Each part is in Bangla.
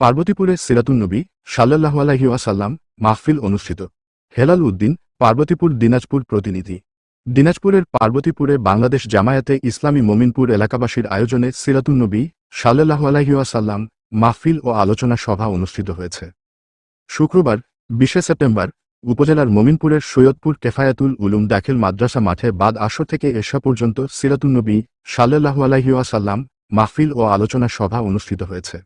পার্বতীপুরে সিরাতুন্নবী সাল্লাহ আলহিউসাল্লাম মাহফিল অনুষ্ঠিত। হেলাল উদ্দিন, পার্বতীপুর দিনাজপুর প্রতিনিধি। দিনাজপুরের পার্বতীপুরে বাংলাদেশ জামায়াতে ইসলামী মমিনপুর এলাকাবাসীর আয়োজনে সিরাতুন্নবী সাল্লাহ আলহিউসাল্লাম মাহফিল ও আলোচনা সভা অনুষ্ঠিত হয়েছে। শুক্রবার, বিশে সেপ্টেম্বর, উপজেলার মমিনপুরের সৈয়দপুর কেফায়াতুল উলুম দাখিল মাদ্রাসা মাঠে বাদ আসর থেকে এশা পর্যন্ত সিরাতুন্নবী সাল্লাহু আলাইসাল্লাম মাহফিল ও আলোচনা সভা অনুষ্ঠিত হয়েছে।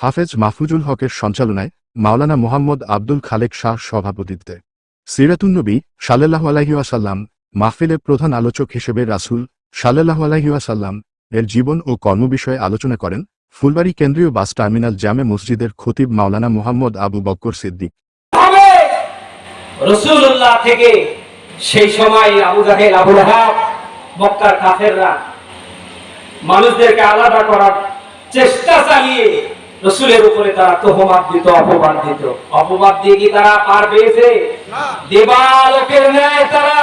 হাফেজ মাহফুজুল হকের সঞ্চালনায় মাওলানা মোহাম্মদ আব্দুল খালেক শাহ সভাপতিত্বে। সিরাতুন্নবী সাল্লাহু আলাইসাল্লাম মাহফিলের প্রধান আলোচক হিসেবে রাসুল সাল্লাহু আলাইসাল্লাম এর জীবন ও কর্ম বিষয়ে আলোচনা করেন ফুলবাড়ী কেন্দ্রীয় বাস টার্মিনাল জামে মসজিদের খতিব মাওলানা মোহাম্মদ আবু বক্কর সিদ্দিক। রসুল্লাহ থেকে সেই সময় মক্কার কাফেররা মানুষদেরকে আলাদা করার চেষ্টা চালিয়ে রসুলের উপরে তারা তোহমাত দিত অপবাদ দিত। অপবাদ দিয়ে কি তারা পার পেয়েছে দেবালোকের ন্যায় তারা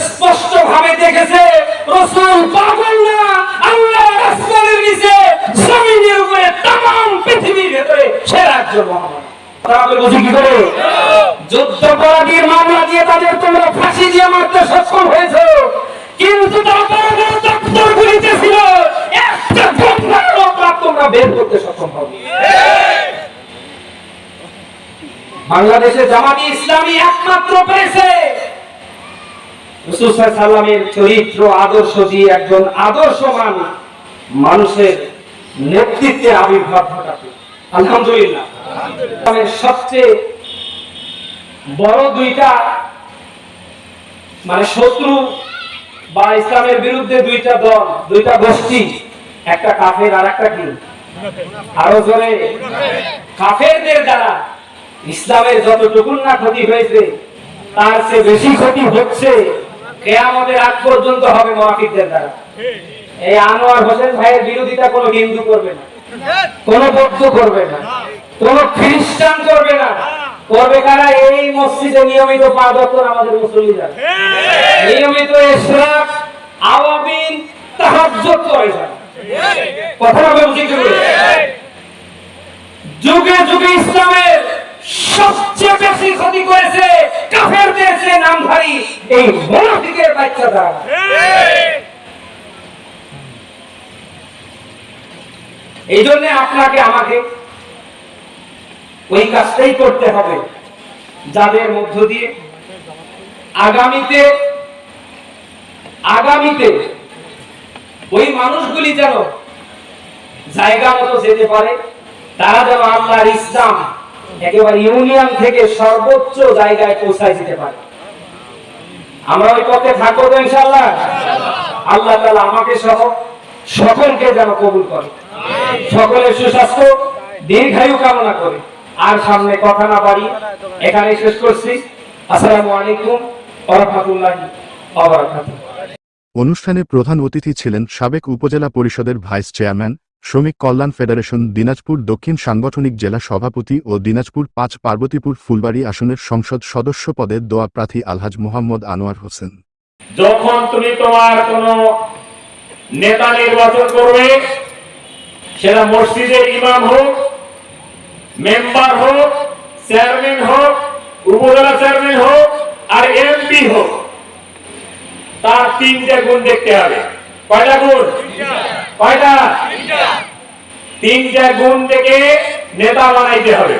স্পষ্ট ভাবে দেখেছে রসুল পাগল না আল্লাহ আসমানের নিচে জমিনের উপরে তাম পৃথিবীর ভেতরে সেরা একজন তাহলে বুঝি কি করে? যুদ্ধপরাধীর মামলা দিয়ে তাদের তোমরা ফাঁসি দিয়ে মারতে সক্ষম হয়েছে। কিন্তু তারপরে দপ্তর গুলিতে ছিল একটা করতে সক্ষম হবে বাংলাদেশে জামাতি ইসলামী একমাত্র পেয়েছে রসুল সাল্লামের চরিত্র আদর্শ দিয়ে একজন আদর্শমান মানুষের নেতৃত্বে আবির্ভাব ঘটাতে। আলহামদুলিল্লাহ। সবচেয়ে বড় দুইটা মানে শত্রু বা ইসলামের বিরুদ্ধে দুইটা দল, দুইটা গোষ্ঠী, একটা কাফের আর একটা কি আরও জোরে। কাফেরদের দ্বারা ইসলামের যতটুকুন না ক্ষতি হয়েছে তার চেয়ে বেশি ক্ষতি হচ্ছে কেয়ামতের আগ পর্যন্ত হবে মহাফিকদের দ্বারা। এই আনোয়ার হোসেন ভাইয়ের বিরোধিতা কোনো হিন্দু করবে না কোন বৌদ্ধ করবে না কোন খ্রিস্টান করবে না। করবে কারা? এই মসজিদে নিয়মিত পা আমাদের মুসল্লিরা। নিয়মিত ইসরাক আওয়াবিন তাহাজ্জুদ করে যারা যুগে যুগে ইসলামের সবচেয়ে বেশি ক্ষতি করেছে কাফেরদের যে নামধারী এই মুনাফিকের বাচ্চা এই জন্য আপনাকে, আমাকে ওই কাজটাই করতে হবে যাদের মধ্য দিয়ে আগামীতে আগামীতে ওই মানুষগুলি যেন জায়গা মতো যেতে পারে, তারা যেন আল্লাহর ইসলাম একেবারে ইউনিয়ন থেকে সর্বোচ্চ জায়গায় পৌঁছায় যেতে পারে। আমরা ওই পথে থাকব তো ইনশাল্লাহ আল্লাহ তাআলা আমাকে সহ সকলকে যেন কবুল করে। সকলের সুস্বাস্থ্য, দীর্ঘায়ু কামনা করে। আর সামনে কথা না পারি এখানে শেষ করছি। আসসালামু আলাইকুম ওয়া রাহমাতুল্লাহি ওয়া বারাকাতুহু। অনুষ্ঠানে প্রধান অতিথি ছিলেন সাবেক উপজেলা পরিষদের ভাইস চেয়ারম্যান, শ্রমিক কল্যাণ ফেডারেশন দিনাজপুর দক্ষিণ সাংগঠনিক জেলা সভাপতি ও দিনাজপুর পাঁচ পার্বতীপুর ফুলবাড়ি আসনের সংসদ সদস্য পদে দোয়া প্রার্থী আলহাজ মোহাম্মদ আনোয়ার হোসেন। যখন তুমি তোমার কোন নেতা নির্বাচন করবে, সেটা মসজিদের ইমাম হোক, মেম্বার হোক, চেয়ারম্যান হোক, উপজেলা চেয়ারম্যান হোক আর এমপি হোক তার তিনটে গুণ দেখতে হবে। কয়টা গুণ? কয়টা? তিনটা গুণ থেকে নেতা বানাইতে হবে।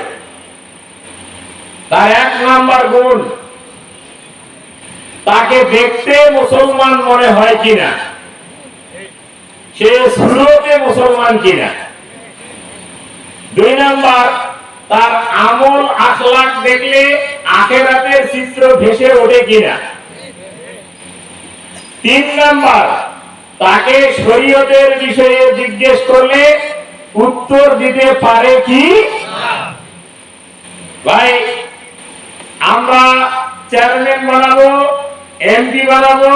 তার এক নাম্বার গুণ, তাকে দেখতে মুসলমান মনে হয় কিনা? সে সুরতে মুসলমান কিনা? দুই নাম্বার, তার আমল আখলাক দেখলে আখেরাতের চিত্র ভেসে ওঠে কিনা? তিন নাম্বার, তাকে শরীয়তের বিষয়ে জিজ্ঞেস করলে উত্তর দিতে পারে কি? ভাই, আমরা চেয়ারম্যান বানাবো এমপি বানাবো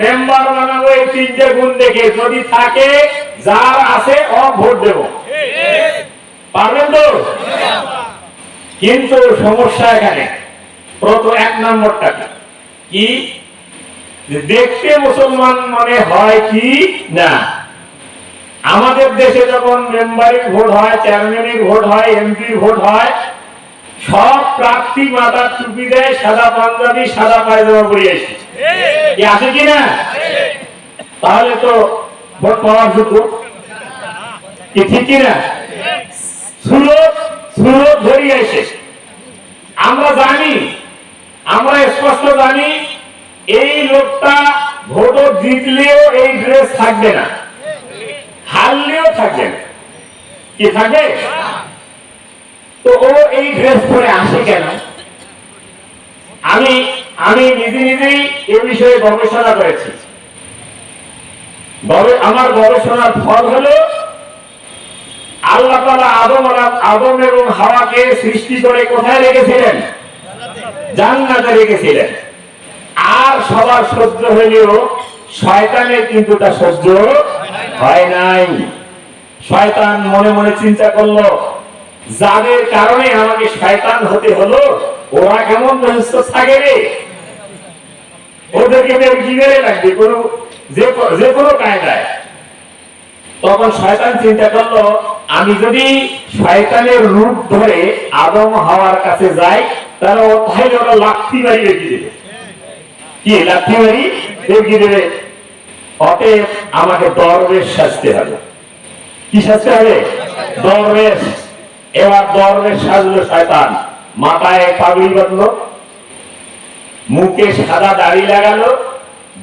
মেম্বার বানাবো, এই তিনটে গুণ দেখে যদি থাকে, যার আছে ও ভোট দেব। পারবেন তো? কিন্তু সমস্যা এখানে। প্রথম এক নম্বরটা কি? দেখতে মুসলমান মনে হয় কি? না। আমাদের দেশে যখন মেম্বারের ভোট হয়, চেয়ারম্যানের ভোট হয়, এমপির ভোট হয়, সব প্রার্থী মাথার টুপি দেয়, সাদা পাঞ্জাবি, সাদা পায়জামা পরে এসে। কি আছে কিনা তাহলে তো ভোট পাওয়ার যোগ্য। কি ঠিক কিনা সুরত ধরিয়ে এসে। আমরা জানি, আমরা স্পষ্ট জানি এই লোকটা ভোট জিতলেও এই ড্রেস থাকবে না। হারলেও থাকবে না। কি থাকবে? তো ও এই ড্রেস পরে আসে কেন? আমি আমি নিজে নিজেই এ বিষয়ে গবেষণা করেছি। আমার গবেষণার ফল হলো আল্লাহ আদম আদম এবং হাওয়াকে সৃষ্টি করে কোথায় রেখেছিলেন? জান্নাতে রেখেছিলেন। আর সবার সহ্য হলেও শয়তানের কিন্তু তা সহ্য হয় নাই। শয়তান মনে মনে চিন্তা করল, যাদের কারণে আমাকে শয়তান হতে হলো, ওরা কেমন ব্যস্ত থাকে রে? ওদেরকে বেড়ে লাগবে কোনো, যে কোনো কায়দায়। তখন শয়তান চিন্তা করল, আমি যদি শয়তানের রূপ ধরে আদম হওয়ার কাছে যাই, তাহলে তাহলে ওরা লাঠি মারি রেখে দেবে। আমাকে সাজতে হবে। কি সাজতে হবে? দরবেশ। এবার সাজলো শয়তান। মাথায় পাগড়ি বাঁধলো, মুখে সাদা দাড়ি লাগালো,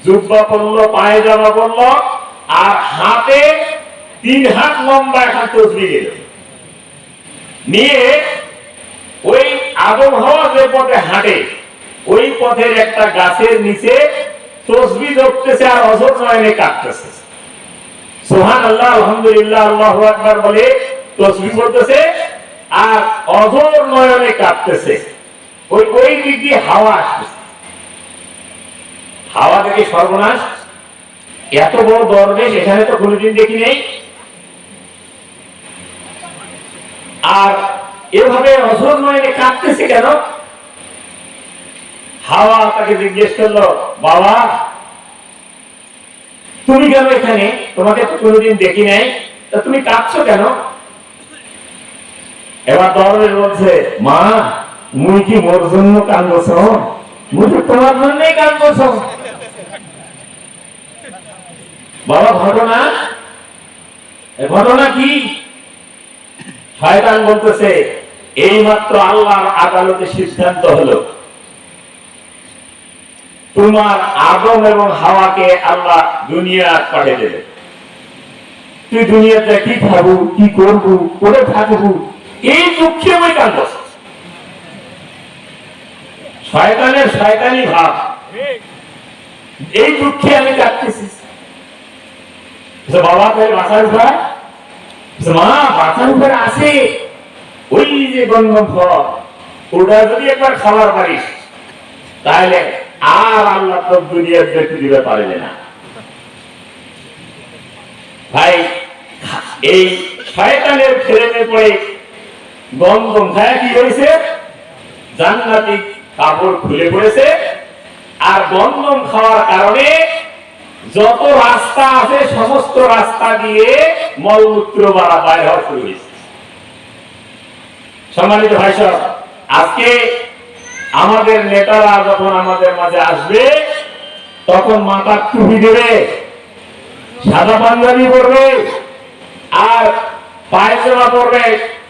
জুব্বা পরলো পায়জামা পরলো, আর হাতে তিন হাত লম্বা একটা তসবি গেল নিয়ে ওই আবহাওয়া যে পথে হাঁটে ওই পথের একটা গাছের নিচে তসবি ধরতেছে আর অজর নয়নে কাটতেছে সোহান আল্লাহ আলহামদুলিল্লাহ, আল্লাহ আকবার বলে তসবি করতেছে আর অজর নয়নে কাটতেছে ওই ওই দিক দিয়ে হাওয়া আসতেছে। হাওয়া থেকে সর্বনাশ। এত বড় দরবেশ এখানে তো কোনোদিন দেখি নেই। আর এভাবে অজর নয়নে কাঁদতেছে কেন? হাওয়া তাকে জিজ্ঞেস করল, বাবা, তুমি কেন এখানে? তোমাকে তো কোনোদিন দেখি নাই। তা তুমি কাঁদছো কেন? এবার দরবেশ বলছে, মা মুই কি মোর জন্য কান্দছ মুই তোমার জন্যই কান্দছ বাবা, ঘটনা? ঘটনা কি? শয়তান বলতেছে এই মাত্র আল্লাহর আদালতে সিদ্ধান্ত হলো। তোমার আদম এবং হাওয়াকে আল্লাহ দুনিয়া পাঠিয়ে দেবে। তুই দুনিয়াতে কি খাব, কি করব করে থাকব, এই দুঃখে আমি শয়তানের শয়তানি ভাব। এই দুঃখে আমি বাবা তাই মা আছে। ওই যে গন্ধম ফল, ওটা যদি একবার খাবার পারিস, তাহলে আর আল্লাহ তো দুনিয়ার দেখতে দিতে পারবে না। ভাই, এই শয়তানের ফেরেনে পড়ে গন্ধম খায় কি হয়েছে? জান্নাতি কাপড় খুলে পড়েছে আর গন্ধম খাওয়ার কারণে যত রাস্তা আছে, সমস্ত রাস্তা দিয়ে মলমূত্র বাড়া বাইর হওয়া শুরু হয়েছে। সম্মানিত ভাই আজকে আমাদের নেতারা যখন আমাদের মাঝে আসবে, তখন মাথার টুপি দেবে, সাদা পাঞ্জাবি পরবে, আর পায়জামা পরবে,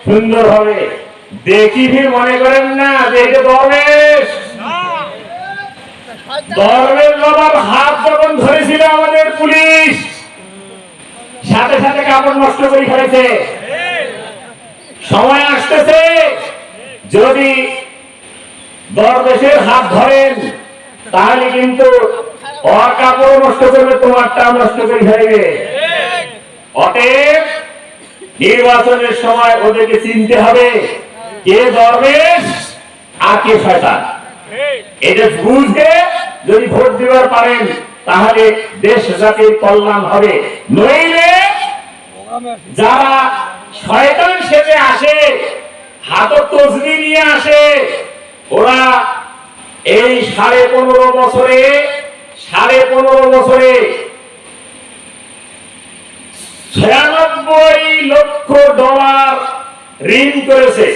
সুন্দর হবে। দেখি মনে করেন না যে এটা দরবেশ। দরবেশ বাবার হাত যখন ধরেছিল আমাদের পুলিশ, সাথে সাথে কাপড় নষ্ট করে ফেলেছে। সময় আসতেছে। যদি দরবেশের হাত ধরেন, তাহলে কিন্তু নষ্ট করবে নষ্ট অতএব নির্বাচনের সময় ওদেরকে চিনতে হবে কে দরবেশ আর কে শয়তান। বুঝে যদি ভোট দিবার পারেন, তাহলে দেশ জাতির কল্যাণ হবে। নইলে যারা শয়তান সেজে আসে হাত তসবি নিয়ে আসে, ওরা সাড়ে পনেরো বছরে, সাড়ে পনেরো বছরে ছিয়ানব্বই লক্ষ ডলার ঋণ করেছে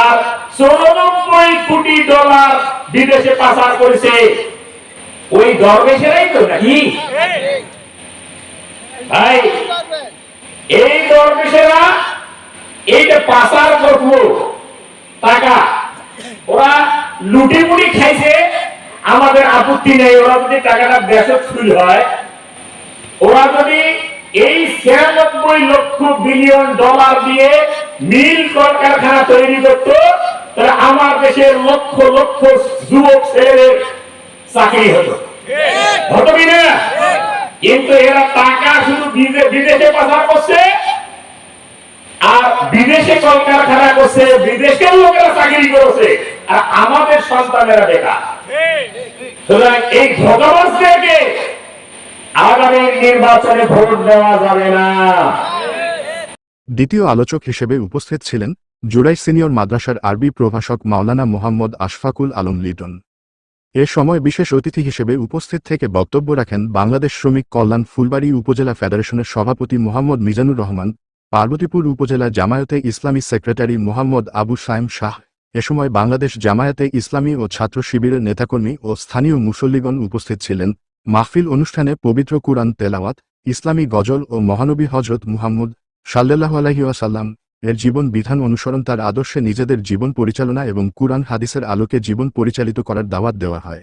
আর চৌরানব্বই কোটি ডলার বিদেশে পাচার করেছে। ওই দরবেশেরাই তো নাকি? ভাই, এই দরবেশেরা এইটা পাচার করব। টাকা, ওরা লুটি মুটি খাইছে, আমাদের আপত্তি নেই, ওরা যদি টাকাটা দেশত ফুল হয়, ওরা যদি এই ছিয়ানব্বই লক্ষ বিলিয়ন ডলার দিয়ে মিল কলকারখানা তৈরি করত, তাহলে আমার দেশের লক্ষ লক্ষ যুবক ছেলেদের চাকরি হতো। হতো কি না? কিন্তু এরা টাকা শুধু বিদেশে পাচার করছে, আর বিদেশে কলকারখানা করছে বিদেশের লোকেরা চাকরি করেছে। আর আমাদের সন্তানেরা বেকার। সুতরাং এই ভগবানদেরকে আগামী নির্বাচনে ভোট দেওয়া যাবে না। দ্বিতীয় আলোচক হিসেবে উপস্থিত ছিলেন জুরাই সিনিয়র মাদ্রাসার আরবি প্রভাষক মাওলানা মোহাম্মদ আশফাকুল আলম লিটন। এ সময় বিশেষ অতিথি হিসেবে উপস্থিত থেকে বক্তব্য রাখেন বাংলাদেশ শ্রমিক কল্যাণ ফুলবাড়ি উপজেলা ফেডারেশনের সভাপতি মোহাম্মদ মিজানুর রহমান, পার্বতীপুর উপজেলা জামায়াতে ইসলামী সেক্রেটারি মোহাম্মদ আবু সাইম শাহ এ সময় বাংলাদেশ জামায়াতে ইসলামী ও ছাত্র শিবিরের নেতাকর্মী ও স্থানীয় মুসল্লিগণ উপস্থিত ছিলেন। মাহফিল অনুষ্ঠানে পবিত্র কুরআন তেলাওয়াত, ইসলামী গজল ও মহানবী হজরত মুহাম্মদ সাল্লাহ আলাইহি ওয়াসাল্লাম এর জীবন বিধান অনুসরণ তার আদর্শে নিজেদের জীবন পরিচালনা এবং কুরআন হাদিসের আলোকে জীবন পরিচালিত করার দাওয়াত দেওয়া হয়।